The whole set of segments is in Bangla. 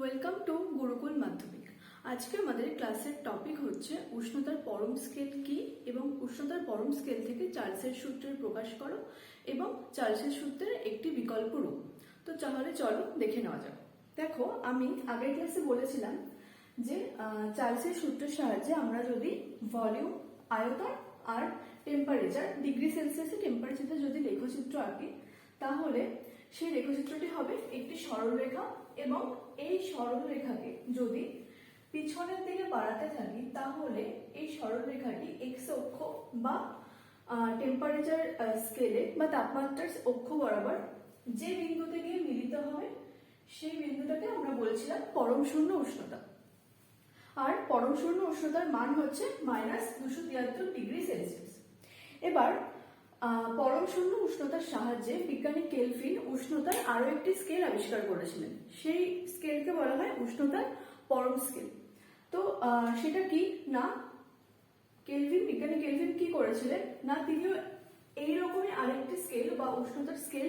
ওয়েলকাম টু গুরুকুল মাধ্যমিক আজকে আমাদের ক্লাসের টপিক হচ্ছে উষ্ণতার পরম স্কেল কি এবং উষ্ণতার পরম স্কেল থেকে চার্লসের সূত্রের প্রকাশ করো এবং চার্লসের সূত্রের একটি বিকল্প রূপ। তো তাহলে চলো দেখে নেওয়া যাক। দেখো, আমি আগের ক্লাসে বলেছিলাম যে চার্লসের সূত্রের সাহায্যে আমরা যদি ভলিউম আয়তন আর টেম্পারেচার ডিগ্রি সেলসিয়াসে টেম্পারেচারটা যদি লেখচিত্র আঁকি, তাহলে সেই লেখচিত্রটি হবে একটি সরলরেখা এবং এই সরলরেখাকে যদি পিছনের দিকে বাড়াতে থাকি, তাহলে এই সরলরেখাটি এক্স অক্ষ বা টেম্পারেচার স্কেলে বা তাপমাত্রার অক্ষ বরাবর যে বিন্দুতে গিয়ে মিলিত হবে, সেই বিন্দুটাকে আমরা বলছিলাম পরম শূন্য উষ্ণতা। আর পরম শূন্য উষ্ণতার মান হচ্ছে মাইনাস দুশো তিয়াত্তর ডিগ্রি সেলসিয়াস এবার পরম শূন্য উষ্ণতার সাহায্যে বিজ্ঞানী কেলভিন উষ্ণতার আরও একটি স্কেল আবিষ্কার করেছিলেন। সেই স্কেলকে বলা হয় উষ্ণতার পরম স্কেল তো সেটা কি? না, কেলভিন, বিজ্ঞানী কেলভিন কি করেছিলেন? না, তিনিও এই এইরকমই আরেকটি স্কেল বা উষ্ণতার স্কেল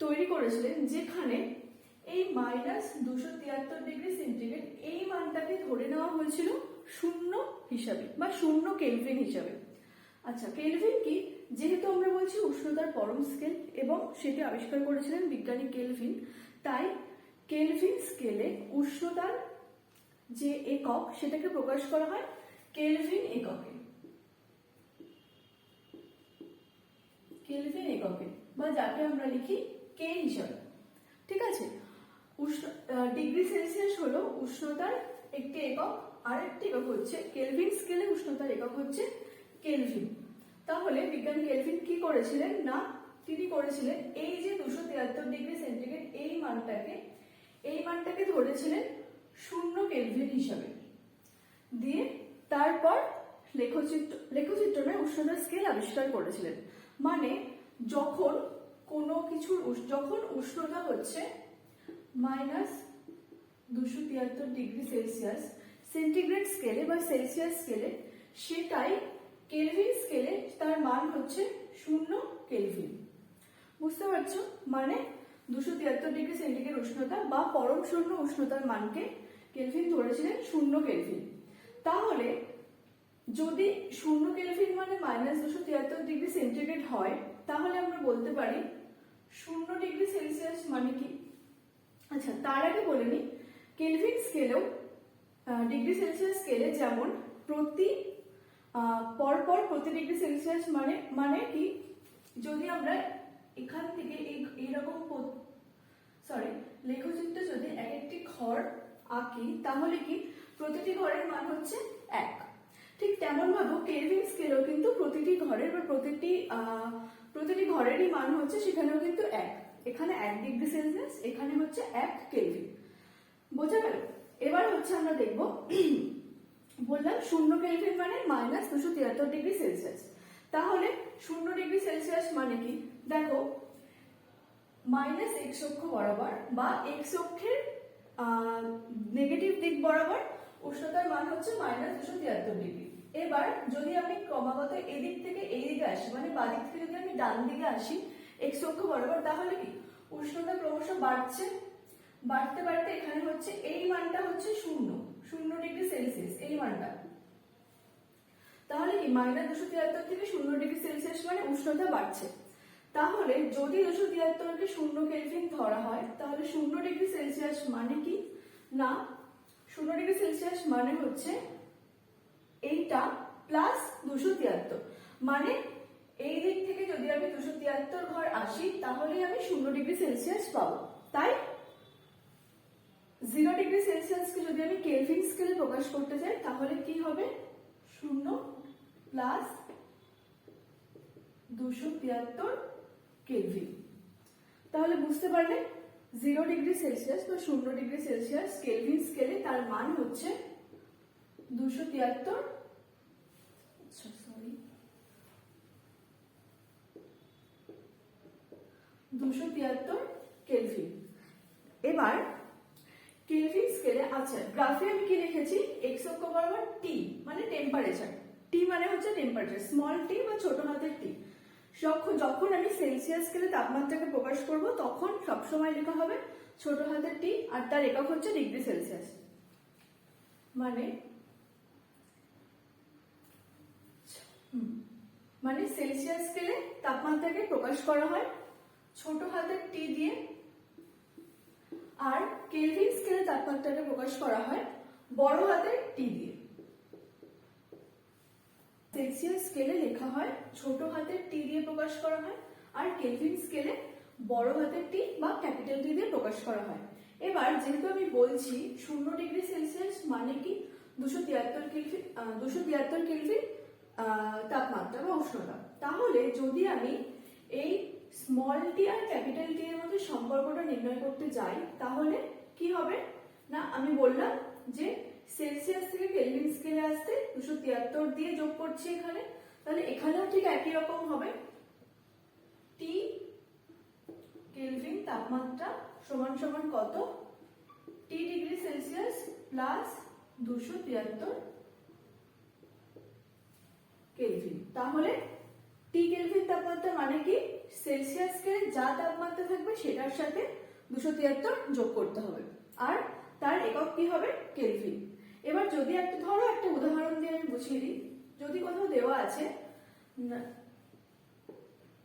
তৈরি করেছিলেন, যেখানে এই মাইনাস দুশো তিয়াত্তর ডিগ্রি সেন্টিগ্রেড এই মানটাকে ধরে নেওয়া হয়েছিল শূন্য হিসাবে বা শূন্য কেলভিন হিসাবে। আচ্ছা কেলভিন কি? যেহেতু আমরা বলছি উষ্ণতার পরম স্কেল এবং সেটি আবিষ্কার করেছিলেন বিজ্ঞানী কেলভিন, তাই কেলভিন স্কেলে উষ্ণতার যে একক সেটাকে প্রকাশ করা হয় কেলভিন এককে। কেলভিন এককে, বা যাকে আমরা লিখি কে হিসাবে। ঠিক আছে? উষ্ণ ডিগ্রি সেলসিয়াস হলো উষ্ণতার একটি একক আর একটি একক হচ্ছে কেলভিন স্কেলে উষ্ণতার একক হচ্ছে কেলভিন। তাহলে বিজ্ঞানী কেলভিন কি করেছিলেন? না, তিনি করেছিলেন এই যে দুশো তিয়াত্তর ডিগ্রি সেন্টিগ্রেড, এই মানটাকে এই মানটাকে ধরেছিলেন শূন্য কেলভিন হিসাবে। দিয়ে তারপর লেখচিত্র লেখচিত্রণে উষ্ণতার স্কেল আবিষ্কার করেছিলেন। মানে যখন কোনো কিছুর যখন উষ্ণতা হচ্ছে মাইনাস দুশো তিয়াত্তর ডিগ্রি সেলসিয়াস, সেন্টিগ্রেড স্কেলে বা সেলসিয়াস স্কেলে সেটাই কেলভিন স্কেলে তার মান হচ্ছে শূন্য কেলভিন। বুঝতে পারছ? মানে দুশো তিয়াত্তর ডিগ্রি সেন্টিগ্রেড উষ্ণতা বা পরম শূন্য উষ্ণতার মানকে কেলভিন ধরেছিলেন শূন্য কেলভিন। তাহলে যদি শূন্য কেলভিন মানে মাইনাস দুশো তিয়াত্তর ডিগ্রি সেন্টিগ্রেড হয়, তাহলে আমরা বলতে পারি শূন্য ডিগ্রি সেলসিয়াস মানে কি? আচ্ছা তার আগে বলে নিই কেলভিন স্কেলেও ডিগ্রি সেলসিয়াস স্কেলে যেমন প্রতি পরপর প্রতি ডিগ্রি সেলসিয়াস মানে মানে কি? যদি আমরা এখান থেকে এই, এইরকম সরি লেখচিত্র যদি এক একটি ঘর আঁকি, তাহলে কি? প্রতিটি ঘরের মান হচ্ছে এক। ঠিক তেমন ভাবে কেলভিন স্কেলও কিন্তু প্রতিটি ঘরের বা প্রতিটি প্রতিটি ঘরেরই মান হচ্ছে সেখানেও কিন্তু এক। এখানে এক ডিগ্রি সেলসিয়াস এখানে হচ্ছে এক কেলভিন বোঝা গেল? এবার হচ্ছে আমরা দেখব বললাম শূন্য কেলভিন মানে মাইনাস দুশো তিয়াত্তর ডিগ্রি সেলসিয়াস তাহলে শূন্য ডিগ্রি সেলসিয়াস মানে কি? দেখো মাইনাস এক্স অক্ষ বরাবর বা এক্স অক্ষের নেগেটিভ দিক বরাবর উষ্ণতার মান হচ্ছে মাইনাস দুশো তিয়াত্তর ডিগ্রি এবার যদি আমি ক্রমাগত এদিক থেকে এই দিকে আসি মানে বাদিক থেকে যদি আমি ডান দিকে আসি এক্স অক্ষ বরাবর, তাহলে কি? উষ্ণতা ক্রমশ বাড়ছে। বাড়তে বাড়তে এখানে হচ্ছে, এই মানটা হচ্ছে শূন্য শূন্য ডিগ্রি সেলসিয়াস, এই মানটা। তাহলে কি, মাইনাস দুশো তিয়াত্তর থেকে শূন্য ডিগ্রি সেলসিয়াস মানে উষ্ণতা বাড়ছে। তাহলে যদি দুশো তিয়াত্তরকে শূন্য কেলভিন ধরা হয়, তাহলে শূন্য ডিগ্রি সেলসিয়াস মানে কি? না, শূন্য ডিগ্রি সেলসিয়াস মানে হচ্ছে এইটা প্লাস দুশো তিয়াত্তর। মানে এই দিক থেকে যদি আমি দুশো তিয়াত্তর ঘর আসি তাহলে আমি শূন্য ডিগ্রি সেলসিয়াস পাবো। তাই জিরো ডিগ্রি সেলসিয়াসকে যদি আমি কেলভিন স্কেলে প্রকাশ করতে চাই তাহলে কি হবে? শূন্য প্লাস দুশো তিয়াত্তর কেলভিন তাহলে বুঝতে পারলে জিরো ডিগ্রি সেলসিয়াস বা শূন্য ডিগ্রি সেলসিয়াস কেলভিন স্কেলে তার মান হচ্ছে দুশো তিয়াত্তর সরি দুশো তিয়াত্তর কেলভিন এবার কেলভিন স্কেলে আচ্ছা গ্রাফে আমি কি লিখেছি এক্স অক্ষ বরাবর টি মানে টেম্পারেচার টি মানে হচ্ছে টেম্পারেচার স্মল টি বা ছোট হাতের টি যখন যখন আমি সেলসিয়াস স্কেলে তাপমাত্রাকে প্রকাশ করব, তখন সবসময় লেখা হবে ছোট হাতের টি আর তার একক হচ্ছে ডিগ্রি সেলসিয়াস মানে? মানে সেলসিয়াস স্কেলে তাপমাত্রাকে প্রকাশ করা হয় ছোট হাতের টি দিয়ে আর কেলভিন স্কেলে তাপমাত্রাকে প্রকাশ করা হয় বড় হাতের টি দিয়ে। সেলসিয়াস স্কেলে লেখা হয় ছোট হাতের টি দিয়ে প্রকাশ করা হয় আর কেলভিন স্কেলে বড় হাতের টি বা ক্যাপিটাল টি দিয়ে প্রকাশ করা হয়। এবার যেহেতু আমি বলছি শূন্য ডিগ্রি সেলসিয়াস মানে কি? দুশো তিয়াত্তর কেলভিন দুশো তিয়াত্তর কেলভিন তাপমাত্রা বা উষ্ণতা। তাহলে যদি আমি এই স্মল টি আর ক্যাপিটাল টি এর মধ্যে সম্পর্কটা নির্ণয় করতে যাই, তাহলে কি হবে? না, আমি বললাম যে সেলসিয়াস থেকে কেলভিন স্কেলে আসতে দুশো তিয়াত্তর দিয়ে যোগ করছি এখানে, তাহলে এখানেও ঠিক একই রকম হবে। টি কেলভিন তাপমাত্রা সমান সমান কত? টি ডিগ্রি সেলসিয়াস প্লাস দুশো তিয়াত্তর কেলভিন তাহলে টি কেলভিন তাপমাত্রা মানে কি? সেলসিয়াসকে যা তাপমাত্রা থাকবে সেটার সাথে দুশো তিয়াত্তর যোগ করতে হবে। আর তার একক কি হবে? কেলভিন। এবার যদি একটা, ধরো একটা উদাহরণ দিয়ে আমি বুঝিয়ে দিই। যদি কোথাও দেওয়া আছে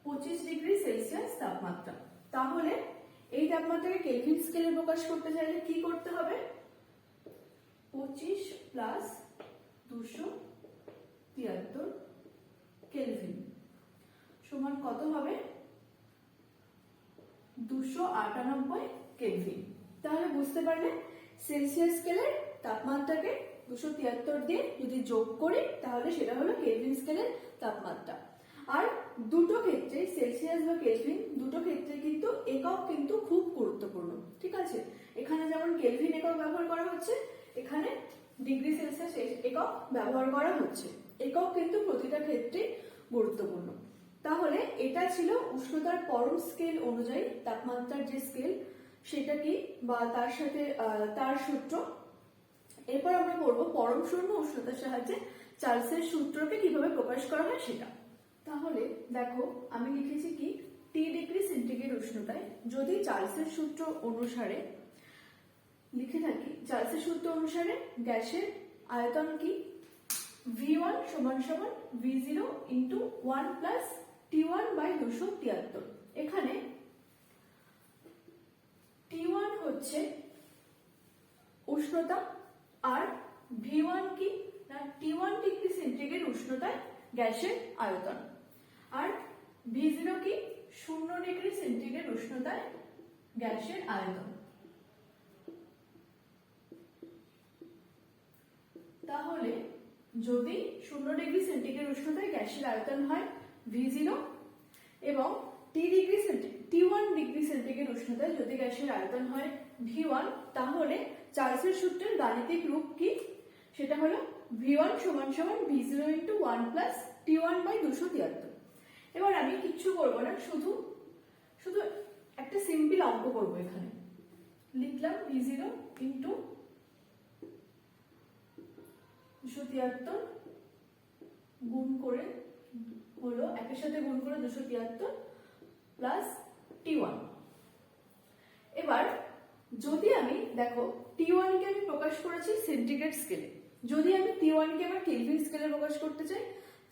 পঁচিশ ডিগ্রি সেলসিয়াস তাপমাত্রা, তাহলে এই তাপমাত্রাকে কেলভিন স্কেলে প্রকাশ করতে চাইলে কি করতে হবে? পঁচিশ প্লাস দুশো তিয়াত্তর কেলভিন সমান কত হবে? দুশো আটানব্বই কেলভিন। তাহলে বুঝতে পারলে সেলসিয়াস স্কেলের তাপমাত্রাকে দুশো তিয়াত্তর দিয়ে যদি যোগ করি, তাহলে সেটা হলো কেলভিন স্কেলের তাপমাত্রা। আর দুটো ক্ষেত্রে, সেলসিয়াস বা কেলভিন, দুটো ক্ষেত্রে কিন্তু একক কিন্তু খুব গুরুত্বপূর্ণ, ঠিক আছে? এখানে যেমন কেলভিন একক ব্যবহার করা হচ্ছে, এখানে ডিগ্রি সেলসিয়াস একক ব্যবহার করা হচ্ছে। একক কিন্তু প্রতিটা ক্ষেত্রে গুরুত্বপূর্ণ। তাহলে এটা ছিল উষ্ণতার পরম স্কেল অনুযায়ী তাপমাত্রার যে স্কেল সেটা কি বা তার সাথে তার সূত্র। এরপর আমরা পড়ব পরম শূন্য উষ্ণতার সাহায্যে চার্লসের সূত্রকে কীভাবে প্রকাশ করা হয় সেটা। তাহলে দেখো, আমি লিখেছি কি টি ডিগ্রি সেন্টিগ্রেড উষ্ণতায় যদি চার্লসের সূত্র অনুসারে, লিখে থাকি, চার্লসের সূত্র অনুসারে গ্যাসের আয়তন কি? ভি ওয়ান সমান সমান V zero into one plus T one by দুশো তিয়াত্তর। এখানে টি ওয়ান হচ্ছে উষ্ণতা, আর ভি ওয়ান কি? না টি ওয়ান ডিগ্রি সেন্টিগ্রেড উষ্ণতায় গ্যাসের আয়তন। আর ভি জিরো কি? শূন্য ডিগ্রি সেন্টিগ্রেড উষ্ণতায় গ্যাসের আয়তন। তাহলে যদি শূন্য ডিগ্রি সেন্টিগ্রেড উষ্ণতায় গ্যাসের আয়তন হয় ভি জিরো এবং T degree T one degree centigrade উষ্ণতায় যদি গ্যাসের আয়তন হয় ভি ওয়ান তাহলে চার্লসের সূত্রের গাণিতিক রূপ কি? সেটা হলো ভি ওয়ান সমান সমান V zero into one plus T one by দুশো তিয়াত্তর। এবার আমি কিচ্ছু করব না, শুধু শুধু একটা সিম্পল অঙ্ক করব এখানে। লিখলাম ভি জিরো ইন্টু দুশো তিয়াত্তর গুণ করে একের সাথে গুণ করে দুশো তিয়াত্তর প্লাস টি ওয়ান এবার, যদি আমি, দেখো টি ওয়ানকে আমি প্রকাশ করেছি সেন্টিগ্রেড স্কেলে যদি আমি টি ওয়ানকে আমার কেলভিন স্কেলে প্রকাশ করতে চাই,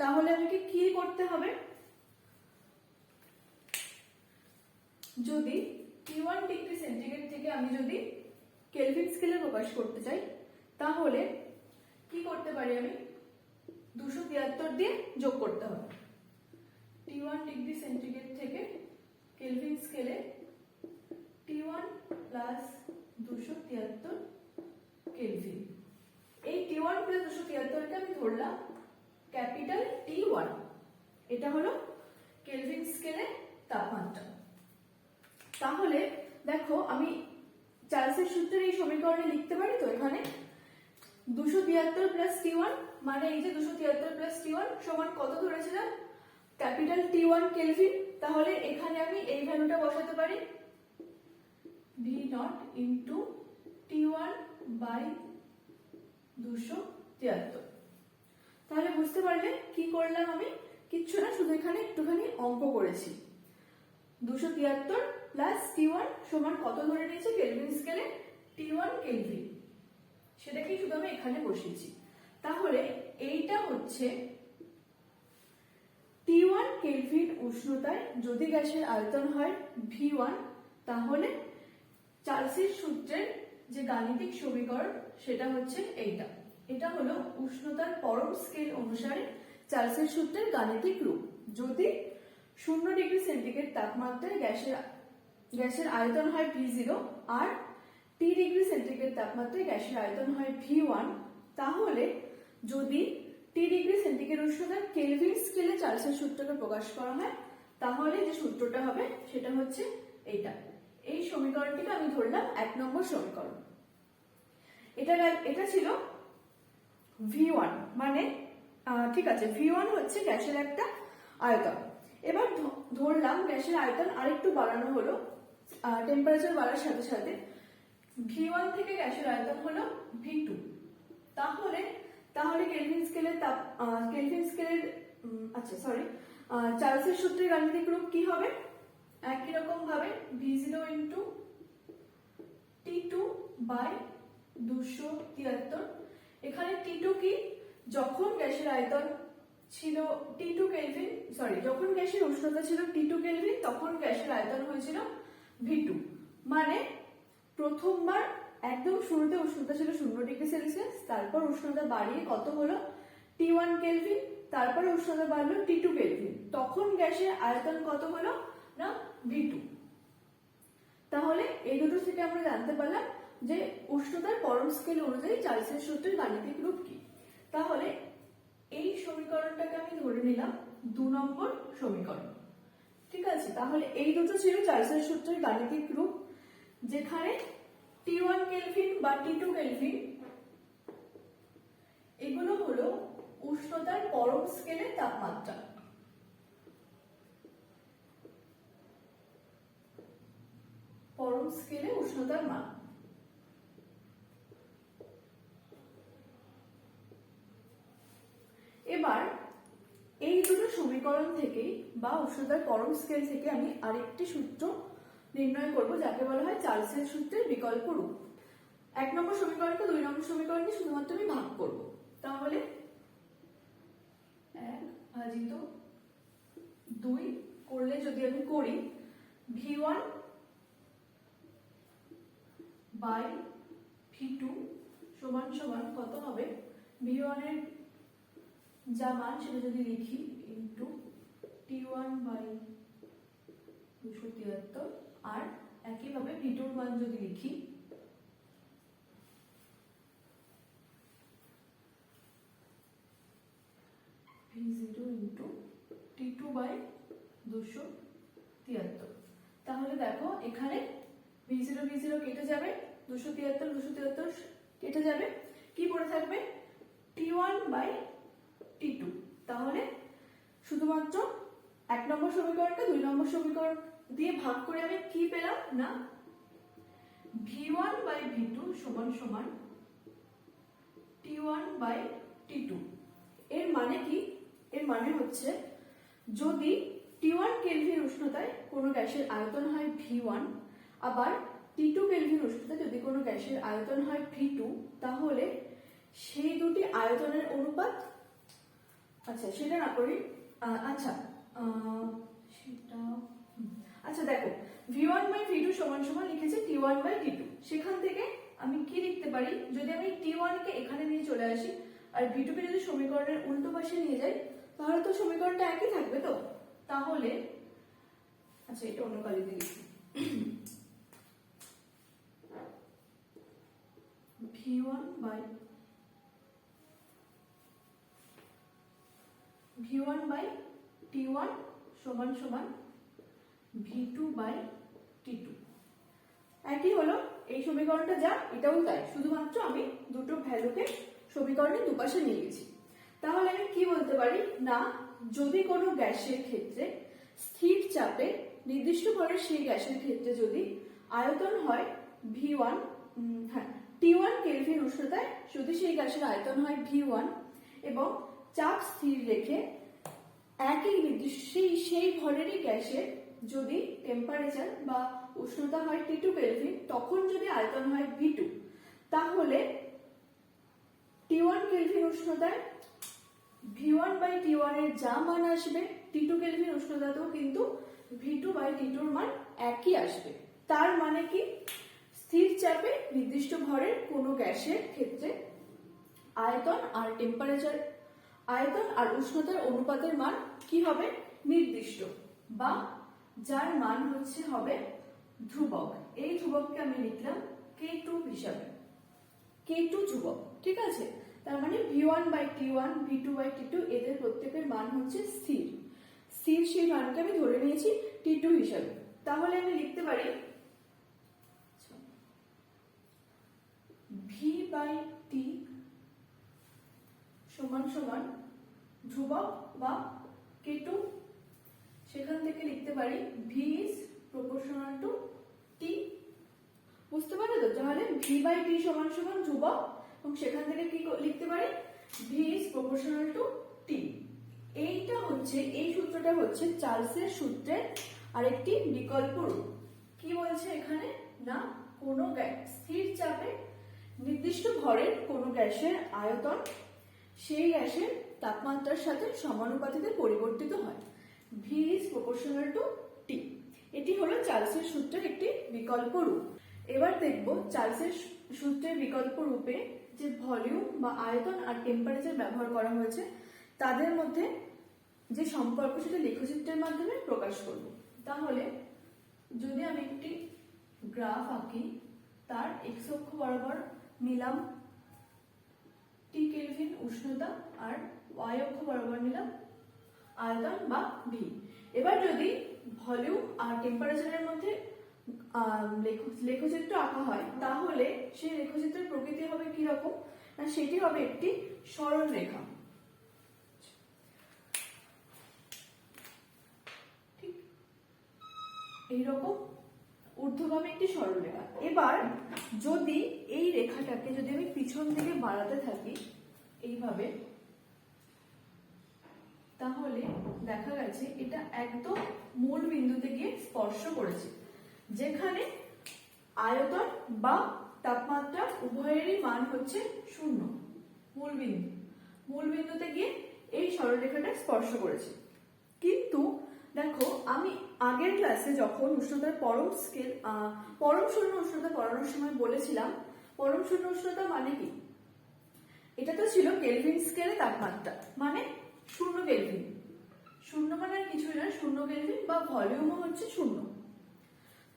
তাহলে আমাকে কি করতে হবে? যদি টি ওয়ান ডিগ্রি সেন্টিগ্রেড থেকে আমি যদি কেলভিন স্কেলে প্রকাশ করতে চাই, তাহলে কি করতে পারি আমি? দুশো তিয়াত্তর দিয়ে যোগ করতে হবে। টি ওয়ান ডিগ্রি সেন্টিগ্রেড থেকে কেলভিন স্কেলে টি ওয়ান প্লাস দুশো তিয়াত্তর কেলভিন এই টি ওয়ান প্লাস দুশো তিয়াত্তরকে আমি ধরলাম ক্যাপিটাল টি ওয়ান এটা হলো কেলভিন স্কেলে তাপমাত্রা। তাহলে দেখো আমি চার্লসের সূত্রের এই সমীকরণে লিখতে পারি তো এখানে? দুশো তিয়াত্তর প্লাস টি ওয়ান মানে এই যে দুশো তিয়াত্তর প্লাস টি ওয়ান সমান কত ধরেছিলাম? ক্যাপিটাল টি ওয়ান কেলভিন, তাহলে এখানে আমি এই ভ্যালুটা বসাতে পারি। V not into T one by দুশো তিয়াত্তর। তাহলে বুঝতে পারলে কি করলাম আমি? কিচ্ছু না, শুধু এখানে একটুখানি অঙ্ক করেছি। দুশো তিয়াত্তর প্লাস টি ওয়ান সমান কত ধরে নিয়েছে? কেলভিন স্কেলে টি ওয়ান কেলভিন। সেটাকেই শুধু আমি এখানে বসিয়েছি। তাহলে এইটা হচ্ছে টি ওয়ান কেলভিন উষ্ণতায় যদি গ্যাসের আয়তন হয় ভি ওয়ান তাহলে চার্লসের সূত্রের যে গাণিতিক সমীকরণ, সেটা হচ্ছে এইটা। এটা হলো উষ্ণতার পরম স্কেল অনুসারে চার্লসের সূত্রের গাণিতিক রূপ। যদি শূন্য ডিগ্রি সেন্টিগ্রেড তাপমাত্রায় গ্যাসের গ্যাসের আয়তন হয় ভি জিরো আর টি ডিগ্রি সেন্টিগ্রেড তাপমাত্রায় গ্যাসের আয়তন হয় ভি ওয়ান তাহলে যদি টি ডিগ্রি সেন্টিগ্রেড উষ্ণতার কেলভিন স্কেলে চার্লসের সূত্রকে প্রকাশ করা হয়। তাহলে যে সূত্রটা হবে, সেটা হচ্ছে এইটা। এই সমীকরণটিকে আমি ধরলাম এক নম্বর সমীকরণ। এটা এটা ছিল ভি ওয়ান মানে ঠিক আছে ভি ওয়ান হচ্ছে গ্যাসের একটা আয়তন। এবার ধরলাম গ্যাসের আয়তন আরেকটু বাড়ানো হলো টেম্পারেচার বাড়ার সাথে সাথে। ভি ওয়ান থেকে গ্যাসের আয়তন হলো ভি টু তাহলে কেলভিন স্কেলের তাপ কেলভিন স্কেলের আচ্ছা সরি চার্লসের সূত্রের গাণিতিক রূপ কি হবে? একই রকম ভাবে V zero into T two by দুশো তিয়াত্তর। এখানে টি টু কি? যখন গ্যাসের আয়তন ছিল টি টু কেলভিন সরি যখন গ্যাসের উষ্ণতা ছিল টি টু কেলভিন তখন গ্যাসের আয়তন হয়েছিল ভি টু মানে প্রথমবার একদম শুরুতে উষ্ণতা ছিল শূন্য ডিগ্রি সেলসিয়াস, তারপর উষ্ণতা বাড়িয়ে কত হলো? টি ওয়ান কেলভিন তারপরে উষ্ণতা বাড়লো টি টু কেলভিন তখন গ্যাসের আয়তন কত হলো? না ভি টু তাহলে এই দুটো থেকে আমরা জানতে পারলাম যে উষ্ণতার পরম স্কেল অনুযায়ী চার্লসের সূত্রের গাণিতিক রূপ কি। তাহলে এই সমীকরণটাকে আমি ধরে নিলাম দু নম্বর সমীকরণ। ঠিক আছে, তাহলে এই দুটো ছিল চার্লসের সূত্রের গাণিতিক রূপ, যেখানে টি ওয়ান কেলভিন বা টি টু কেলভিন এগুলো হলো উষ্ণতার পরম স্কেলের তাপমাত্রা। পরম স্কেলে উষ্ণতার মান। এবার এই দুটো সমীকরণ থেকেই বা উষ্ণতার পরম স্কেল থেকে আমি আরেকটি সূত্র নির্ণয় করব, যাকে বলা হয় চার্লসের সূত্রের বিকল্প রূপ। এক নম্বর সমীকরণকে দুই নম্বর সমীকরণকে শুধুমাত্র আমি ভাগ করব। তাহলে এক ভাজিত দুই করলে যদি আমি করি, V one by V two সমান সমান কত হবে? ভি ওয়ানের যা মান সেটা যদি লিখি ইন্টু টি ওয়ান বাই দুশো তিয়াত্তর আর একইভাবে ভি টুর মান যদি লিখি V zero into T two by দুশো তিয়াত্তর। তাহলে দেখো, এখানে ভি জিরো ভি জিরো কেটে যাবে, দুশো তিয়াত্তর দুশো তিয়াত্তর কেটে যাবে। কি পড়ে থাকবে? T one by T two তাহলে শুধুমাত্র এক নম্বর সমীকরণটা, দুই নম্বর সমীকরণ দিয়ে ভাগ করে আমি কি পেলাম? না? V one by V two সমান সমান T one by T two এর মানে কি? এর মানে হচ্ছে যদি টি ওয়ান কেলভিন উষ্ণতায় কোনো গ্যাসের আয়তন হয় ভি ওয়ান আবার টি টু কেলভিন উষ্ণতায় যদি কোনো গ্যাসের আয়তন হয় ভি টু তাহলে সেই দুটি আয়তনের অনুপাত আচ্ছা সেটা না করি আচ্ছা সেটা আচ্ছা দেখো V one by V two সমান সমান লিখেছে T one by T two সেখান থেকে আমি কি লিখতে পারি? যদি আমি টি ওয়ানকে এখানে নিয়ে চলে আসি, আর ভি টুকে যদি সমীকরণের উল্টো পাশে নিয়ে যাই, তাহলে তো সমীকরণটা একই থাকবে তো? তাহলে আচ্ছা এটা অন্য কালিতে লিখি V one by V one by T one সমান সমান V two by T two একই হলো এই সমীকরণটা যা, এটাও তাই। শুধুমাত্র আমি দুটো ভ্যালুকে সমীকরণে দুপাশে নিয়ে গেছি। তাহলে আমি কি বলতে পারি? না, যদি কোনো গ্যাসের ক্ষেত্রে স্থির চাপে, নির্দিষ্ট ভরের সেই গ্যাসের ক্ষেত্রে যদি আয়তন হয় ভি ওয়ান হ্যাঁ টি ওয়ান কেলভিন উষ্ণতায় যদি সেই গ্যাসের আয়তন হয় ভি ওয়ান এবং চাপ স্থির রেখে একই নির্দিষ্ট, সেই সেই ভরেরই গ্যাসের যদি টেম্পারেচার বা উষ্ণতা হয় টি টু কেলভিন তখন যদি আয়তন হয় ভি টু তাহলে টি ওয়ান কেলভিন উষ্ণতায় ভি ওয়ান বাই টি ওয়ানের যা মান আসবে টি টু কেলভিন উষ্ণতাতেও কিন্তু ভি টু বাই টি টুর মান একই আসবে। তার মানে কি? স্থির চাপে নির্দিষ্ট ভরের কোনো গ্যাসের ক্ষেত্রে আয়তন আর টেম্পারেচার আয়তন আর উষ্ণতার অনুপাতের মান কি হবে? নির্দিষ্ট বা যার মান হচ্ছে হবে ধ্রুবক। এই ধ্রুবককে আমি লিখলাম কে টু হিসাবে। কে টু ধ্রুবক, ঠিক আছে? তার মানে V one by T one V two by T two এদের প্রত্যেকের মান হচ্ছে স্থির। স্থির সেই মানকে আমি ধরে নিয়েছি টি টু হিসাবে। তাহলে আমি লিখতে পারি ভি বাই টি সমান সমান ধ্রুবক বা কে টু সেখান থেকে লিখতে পারি V is proportional to T বুঝতে পারলে তো? তাহলে ভি বাই টি সমান সমান ধ্রুবক। এবং সেখান থেকে কি লিখতে পারি? V is proportional to T এইটা হচ্ছে, এই সূত্রটা হচ্ছে চার্লসের সূত্রের আরেকটি বিকল্প রূপ। কি বলছে এখানে? না, কোনো গ্যাস, স্থির চাপে নির্দিষ্ট ভরের কোনো গ্যাসের আয়তন সেই গ্যাসের তাপমাত্রার সাথে সমানুপাতিতে পরিবর্তিত হয়। V is proportional to T এটি হলো চার্লসের সূত্রের একটি বিকল্প রূপ। এবার দেখব চার্লসের সূত্রের বিকল্প রূপে যে ভলিউম বা আয়তন আর টেম্পারেচার ব্যবহার করা হয়েছে, তাদের মধ্যে যে সম্পর্ক সেটা লেখচিত্রের মাধ্যমে প্রকাশ করব। তাহলে যদি আমি একটি গ্রাফ আঁকি, তার এক্স অক্ষ বরাবর নিলাম টি কেলভিন উষ্ণতা আর ওয়াই অক্ষ বরাবর নিলাম আয়তন বা ভি এবার যদি ভলিউম আর টেম্পারেচারের মধ্যে লেখচিত্র আঁকা হয়, তাহলে সেই লেখচিত্রের প্রকৃতি হবে কি রকম না, সেটি হবে একটি সরল রেখা। এইরকম ঊর্ধ্বগামী একটি সরলরেখা এবার যদি এই রেখাটাকে যদি আমি পিছন দিকে বাড়াতে থাকি, এইভাবে তাহলে দেখা গেছে এটা একদম মূল বিন্দুতে গিয়ে স্পর্শ করেছে। যেখানে আয়তন বা তাপমাত্রা উভয়েরই মান হচ্ছে শূন্য। মূল বিন্দু। মূল বিন্দুতে গিয়ে এই সরলরেখাটা স্পর্শ করেছে। কিন্তু দেখো, আমি আগের ক্লাসে যখন উষ্ণতার পরম স্কেল পরম শূন্য উষ্ণতা পড়ানোর সময় বলেছিলাম, পরম শূন্য উষ্ণতা মানে কি? এটা তো ছিল কেলভিন স্কেলে তাপমাত্রা। মানে শূন্য কেলভিন শূন্য মানে আর কিছুই না শূন্য কেলভিন বা ভলিউমও হচ্ছে শূন্য।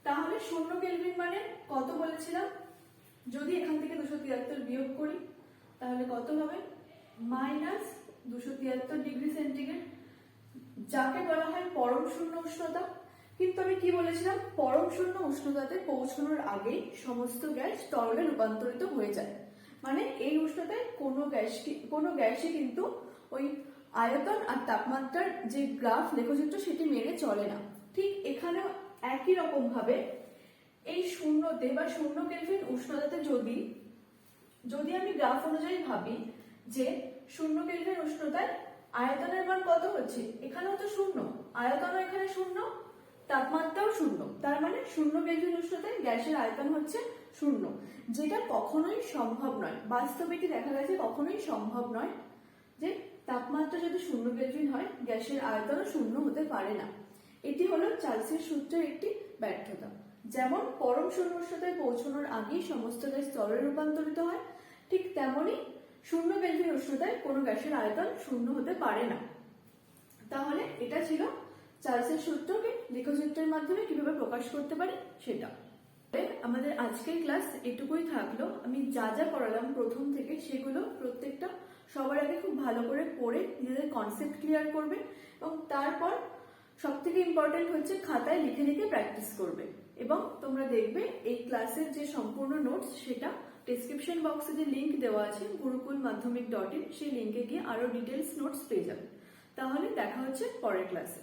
তাহলে শূন্য কেলভিন মানে কত বলেছিলাম? যদি এখান থেকে দুশো তিয়াত্তর বিয়োগ করি, তাহলে কত হবে? মাইনাস দুশো তিয়াত্তর ডিগ্রি সেন্টিগ্রেড, যাকে বলা হয় পরম শূন্য উষ্ণতা। কিন্তু আমি কি বলেছিলাম? পরম শূন্য উষ্ণতাতে পৌঁছানোর আগেই সমস্ত গ্যাস তরলে রূপান্তরিত হয়ে যায়। মানে এই উষ্ণতায় কোনো গ্যাস কোনো গ্যাসই কিন্তু ওই আয়তন আর তাপমাত্রার যে গ্রাফ লেখচিত্র সেটি মেনে চলে না। ঠিক এখানেও একই রকম ভাবে এই শূন্যতে বা শূন্য কেলভিন উষ্ণতাতে যদি যদি আমি গ্রাফ অনুযায়ী ভাবি যে শূন্য কেলভিন উষ্ণতায় আয়তনের মান কত হচ্ছে, এখানেও তো শূন্য, আয়তনও এখানে শূন্য, তাপমাত্রাও শূন্য, তার মানে শূন্য কেলভিন উষ্ণতায় গ্যাসের আয়তন হচ্ছে শূন্য, যেটা কখনোই সম্ভব নয়। বাস্তবে এটি দেখা গেছে কখনোই সম্ভব নয় যে তাপমাত্রা যদি শূন্য কেলভিন হয়, গ্যাসের আয়তনও শূন্য হতে পারে না। এটি হলো চার্লসের সূত্রের একটি ব্যর্থতা। যেমন পরম শূন্য উষ্ণতায় পৌঁছানোর আগেই সমস্ত গ্যাস স্তরে রূপান্তরিত হয়, ঠিক তেমনি শূন্য কেলভিন উষ্ণতায় কোনো গ্যাসের আয়তন শূন্য হতে পারে না। তাহলে এটা ছিল চার্লসের সূত্রকে লেখচিত্রের মাধ্যমে কীভাবে প্রকাশ করতে পারি সেটা। আমাদের আজকের ক্লাস এটুকুই থাকল। আমি যা যা পড়ালাম প্রথম থেকে সেগুলো প্রত্যেকটা সবার আগে খুব ভালো করে পড়ে নিজেদের কনসেপ্ট ক্লিয়ার করবে এবং তারপর সব থেকে ইম্পর্টেন্ট হচ্ছে খাতায় লিখে লিখে প্র্যাকটিস করবে। এবং তোমরা দেখবে এই ক্লাসের যে সম্পূর্ণ নোটস সেটা ডিসক্রিপশন বক্সে যে লিঙ্ক দেওয়া আছে গুরুকুল মাধ্যমিক ডট ইন সেই লিঙ্কে গিয়ে আরও ডিটেলস নোটস পেয়ে যাবে। তাহলে দেখা হচ্ছে পরের ক্লাসে